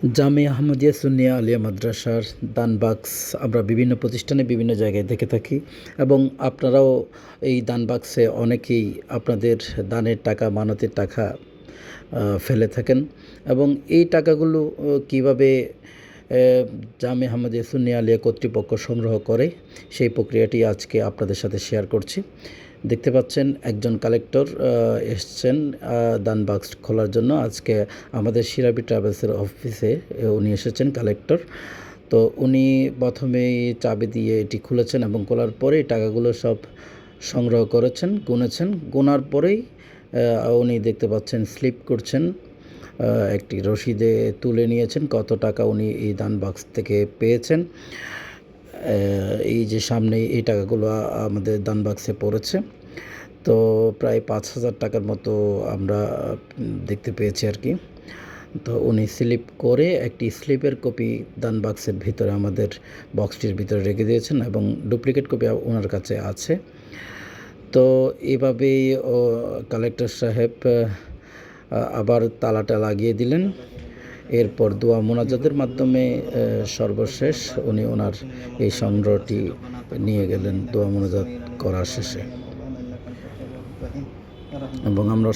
জামে আহমদিয়া সুনিয়া আলিয়া মাদ্রাসার দান বাক্স আমরা বিভিন্ন প্রতিষ্ঠানে বিভিন্ন জায়গায় দেখে থাকি এবং আপনারাও এই দান বাক্সে অনেকেই আপনাদের দানের টাকা, মানতের টাকা ফেলে থাকেন এবং এই টাকাগুলো কীভাবে জামে আহমদিয়া সুন্নিয়া আলিয়া কর্তৃপক্ষ সংগ্রহ করে সেই প্রক্রিয়াটি আজকে আপনাদের সাথে শেয়ার করছি। দেখতে পাচ্ছেন একজন কালেক্টর এসছেন আহ, দান বাক্স খোলার জন্য। আজকে আমাদের শিরাবি ট্রাভেলসের অফিসে উনি এসেছেন কালেক্টর তো উনি প্রথমেই চাবি দিয়ে এটি খুলেছেন এবং খোলার পরেই টাকাগুলো সব সংগ্রহ করেছেন গুনেছেন। গোনার পরেই উনি দেখতে পাচ্ছেন স্লিপ করছেন একটি রশিদে তুলে নিয়েছেন কত টাকা উনি এই দান বাক্স থেকে পেয়েছেন। এই যে সামনে এই টাকাগুলো আমাদের দান বাক্সে পড়েছে। তো প্রায় পাঁচ হাজার টাকার মতো আমরা দেখতে পেয়েছি আর কি। তো উনি স্লিপ করে একটি স্লিপের কপি দান বাক্সের ভিতরে আমাদের বক্সটির ভিতরে রেখে দিয়েছেন এবং ডুপ্লিকেট কপি ওনার কাছে আছে। তো এভাবেই ও কালেক্টর সাহেব আবার তালাটা লাগিয়ে দিলেন। এরপর দোয়া মোনাজাতের মাধ্যমে সর্বশেষ উনি ওনার এই সংগ্রহটি নিয়ে গেলেন দোয়া মোনাজাত করার শেষে। এবং আমরা